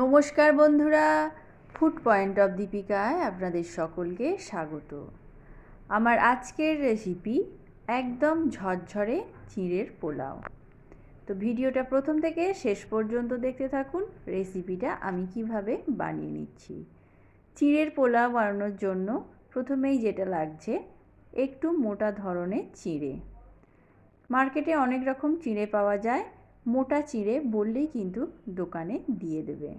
নমস্কার বন্ধুরা food point of দীপিকায় আপনাদের সকলকে স্বাগত। আমার আজকের রেসিপি একদম ঝরঝরে চিঁড়ের পোলাও। তো ভিডিওটা প্রথম থেকে শেষ পর্যন্ত দেখতে থাকুন রেসিপিটা আমি কীভাবে বানিয়ে নিচ্ছি। চিঁড়ের পোলাও বানানোর জন্য প্রথমেই যেটা লাগছে, একটু মোটা ধরনের চিঁড়ে। মার্কেটে অনেক রকম চিঁড়ে পাওয়া যায় মোটা চিড়ে বললেই কিন্তু দোকানে দিয়ে দেবে।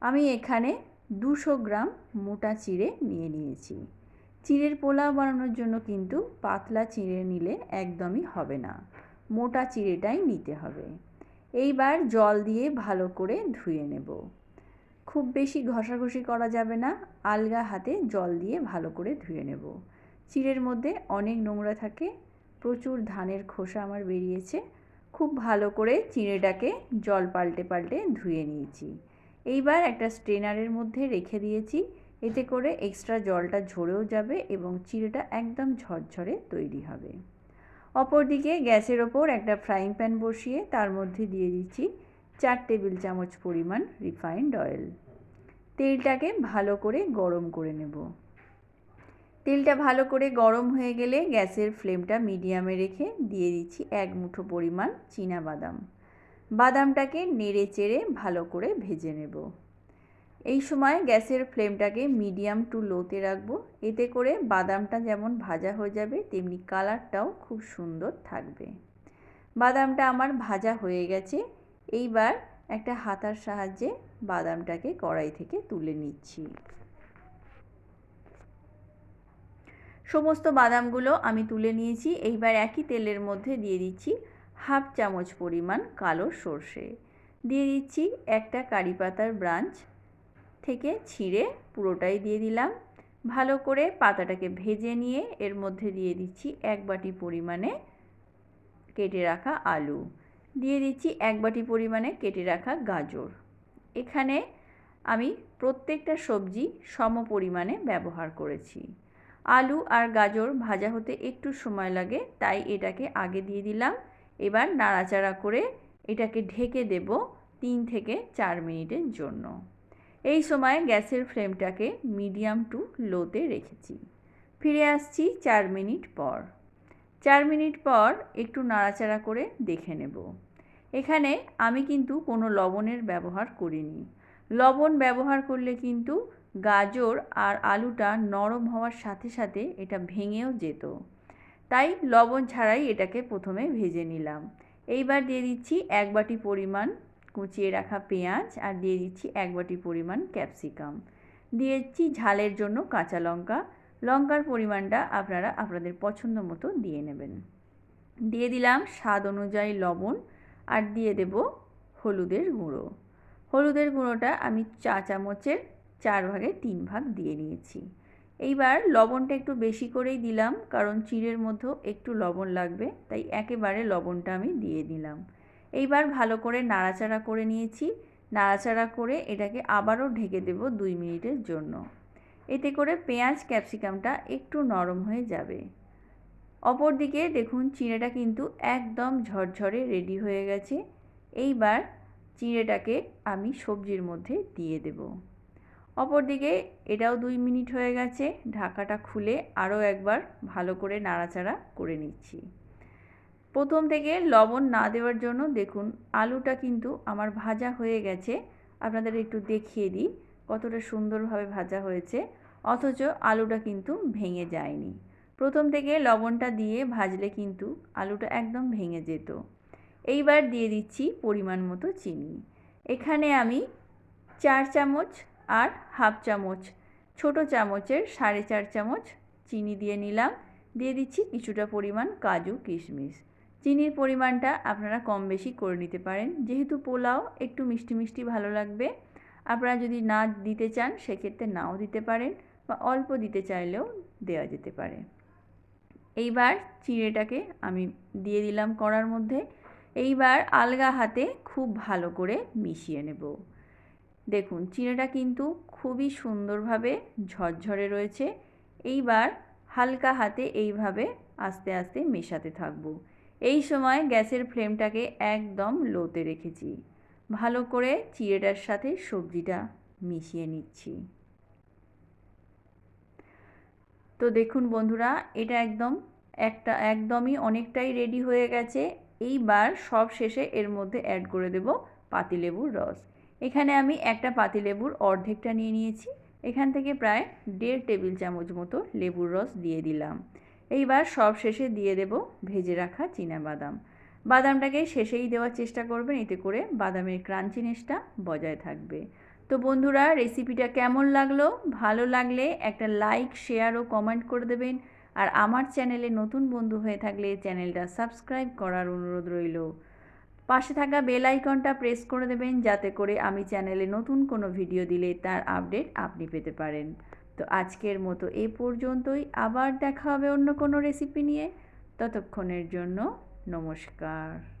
আমি এখানে দুশো গ্রাম মোটা চিড়ে নিয়ে নিয়েছি। চিঁড়ের পোলাও বানানোর জন্য কিন্তু পাতলা চিড়ে নিলে একদমই হবে না। মোটা চিড়েটাই নিতে হবে। এইবার জল দিয়ে ভালো করে ধুয়ে নেব। খুব বেশি ঘষাঘষি করা যাবে না, আলগা হাতে জল দিয়ে ভালো করে ধুয়ে নেব। চিঁড়ের মধ্যে অনেক নোংরা থাকে, প্রচুর ধানের খোসা আমার বেরিয়েছে খুব ভালো করে চিঁড়েটাকে জল পাল্টে পাল্টে ধুয়ে নিয়েছি। এইবার একটা স্ট্রেনারের মধ্যে রেখে দিয়েছি। এতে করে এক্সট্রা জলটা ঝরেও যাবে এবং চিড়েটা একদম ঝরঝরে তৈরি হবে। অপরদিকে গ্যাসের ওপর একটা ফ্রাইং প্যান বসিয়ে তার মধ্যে দিয়ে দিচ্ছি চার টেবিল চামচ পরিমাণ রিফাইন্ড অয়েল। তেলটাকে ভালো করে গরম করে নেব। তেলটা ভালো করে গরম হয়ে গেলে গ্যাসের ফ্লেমটা মিডিয়ামে রেখে দিয়ে দিচ্ছি এক মুঠো পরিমাণ বাদাম। বাদামটাকে নেড়ে চেড়ে ভালো করে ভেজে নেব। এই সময় গ্যাসের ফ্লেমটাকে মিডিয়াম টু লোতে রাখব। এতে করে বাদামটা যেমন ভাজা হয়ে যাবে, তেমনি কালারটাও খুব সুন্দর থাকবে। বাদামটা আমার ভাজা হয়ে গেছে। এইবার একটা হাতার সাহায্যে বাদামটাকে কড়াই থেকে তুলে নিচ্ছি। সমস্ত বাদামগুলো আমি তুলে নিয়েছি। এইবার একই তেলের মধ্যে দিয়ে দিচ্ছি হাফ চামচ পরিমাণ কালো সর্ষে। দিয়ে দিচ্ছি একটা কারি পাতার ব্রাঞ্চ থেকে ছিঁড়ে পুরোটাই দিয়ে দিলাম। ভালো করে পাতাটাকে ভেজে নিয়ে এর মধ্যে দিয়ে দিচ্ছি এক বাটি পরিমাণে কেটে রাখা আলু। দিয়ে দিচ্ছি এক বাটি পরিমাণে কেটে রাখা গাজর। এখানে আমি প্রত্যেকটা সবজি সম পরিমাণে ব্যবহার করেছি। আলু আর গাজর ভাজা হতে একটু সময় লাগে, তাই এটাকে আগে দিয়ে দিলাম। এবার নাড়াচাড়া করে এটাকে ঢেকে দেব তিন থেকে চার মিনিটের জন্য। এই সময় গ্যাসের ফ্লেমটাকে মিডিয়াম টু লোতে রেখেছি। ফিরে আসছি চার মিনিট পর। চার মিনিট পর একটু নাড়াচাড়া করে দেখে নেব। এখানে আমি কিন্তু কোনো লবণের ব্যবহার করিনি। লবণ ব্যবহার করলে কিন্তু গাজর আর আলুটা নরম হওয়ার সাথে সাথে এটা ভেঙেও যেত। তাই লবণ ছাড়াই এটাকে প্রথমে ভেজে নিলাম। এইবার দিয়ে দিচ্ছি এক বাটি পরিমাণ কুচিয়ে রাখা পেঁয়াজ আর দিয়ে দিচ্ছি এক বাটি পরিমাণ ক্যাপসিকাম। দিয়েছি ঝালের জন্য কাঁচা লঙ্কা। লঙ্কার পরিমাণটা আপনারা আপনাদের পছন্দ মতো দিয়ে নেবেন। দিয়ে দিলাম স্বাদ অনুযায়ী লবণ আর দিয়ে দেব হলুদের গুঁড়ো। হলুদের গুঁড়োটা আমি চা চামচের চার ভাগে তিন ভাগ দিয়ে নিয়েছি। এইবার লবণটা একটু বেশি করেই দিলাম, কারণ চিড়ের মধ্যেও একটু লবণ লাগবে, তাই একেবারে লবণটা আমি দিয়ে দিলাম। এইবার ভালো করে নাড়াচাড়া করে নিয়েছি। নাড়াচাড়া করে এটাকে আবারও ঢেকে দেব দুই মিনিটের জন্য। এতে করে পেঁয়াজ, ক্যাপসিকামটা একটু নরম হয়ে যাবে। অপরদিকে দেখুন, চিঁড়েটা কিন্তু একদম ঝরঝরে রেডি হয়ে গেছে। এইবার চিঁড়েটাকে আমি সবজির মধ্যে দিয়ে দেবো। অপরদিকে এটাও দুই মিনিট হয়ে গেছে, ঢাকাটা খুলে আরও একবার ভালো করে নাড়াচাড়া করে নিচ্ছি। প্রথম থেকে লবণ না দেওয়ার জন্য দেখুন আলুটা কিন্তু আমার ভাজা হয়ে গেছে, আপনাদের একটু দেখিয়ে দিই কতটা সুন্দরভাবে ভাজা হয়েছে, অথচ আলুটা কিন্তু ভেঙে যায়নি। প্রথম থেকে লবণটা দিয়ে ভাজলে কিন্তু আলুটা একদম ভেঙে যেত। এইবার দিয়ে দিচ্ছি পরিমাণ মতো চিনি। এখানে আমি চার চামচ আর হাফ চামচ, ছোট চামচের সাড়ে চার চামচ চিনি দিয়ে নিলাম। দিয়ে দিচ্ছি কিছুটা পরিমাণ কাজু কিশমিশ। চিনির পরিমাণটা আপনারা কম বেশি করে নিতে পারেন। যেহেতু পোলাও একটু মিষ্টি মিষ্টি ভালো লাগবে, আপনারা যদি না দিতে চান সেক্ষেত্রে নাও দিতে পারেন বা অল্প দিতে চাইলেও দেওয়া যেতে পারে। এইবার চিড়েটাকে আমি দিয়ে দিলাম কড়ার মধ্যে। এইবার আলগা হাতে খুব ভালো করে মিশিয়ে নেব। দেখুন চিড়েটা কিন্তু খুবই সুন্দরভাবে ঝরঝরে রয়েছে। এইবার হালকা হাতে এইভাবে আস্তে আস্তে মেশাতে থাকব। এই সময় গ্যাসের ফ্লেমটাকে একদম লোতে রেখেছি। ভালো করে চিড়েটার সাথে সবজিটা মিশিয়ে নিচ্ছি। তো দেখুন বন্ধুরা, এটা একদম একটা, একদমই অনেকটাই রেডি হয়ে গেছে। এইবার সব শেষে এর মধ্যে অ্যাড করে দেব পাতিলেবুর রস। এখানে আমি একটা পাতিলেবুর অর্ধেকটা নিয়ে নিয়েছি। এখান থেকে প্রায় দেড় টেবিল চামচ মতো লেবুর রস দিয়ে দিলাম। এইবার সব শেষে দিয়ে দেব ভেজে রাখা বাদাম বাদামটাকে শেষেই দেওয়ার চেষ্টা করবেন, এতে করে বাদামের ক্রাঞ্চিনেসটা বজায় থাকবে। তো বন্ধুরা রেসিপিটা কেমন লাগল? ভালো লাগলে একটা লাইক শেয়ার ও কমেন্ট করে দেবেন। আর আমার চ্যানেলে নতুন বন্ধু হয়ে থাকলে চ্যানেলটা সাবস্ক্রাইব করার অনুরোধ রইল। পাশে থাকা বেল আইকনটা প্রেস করে দেবেন যাতে করে আমি চ্যানেলে নতুন কোনো ভিডিও দিলে তার আপডেট আপনি পেতে পারেন। তো আজকের মতো এ পর্যন্তই। আবার দেখা হবে অন্য কোনো রেসিপি নিয়ে। ততক্ষণের জন্য নমস্কার।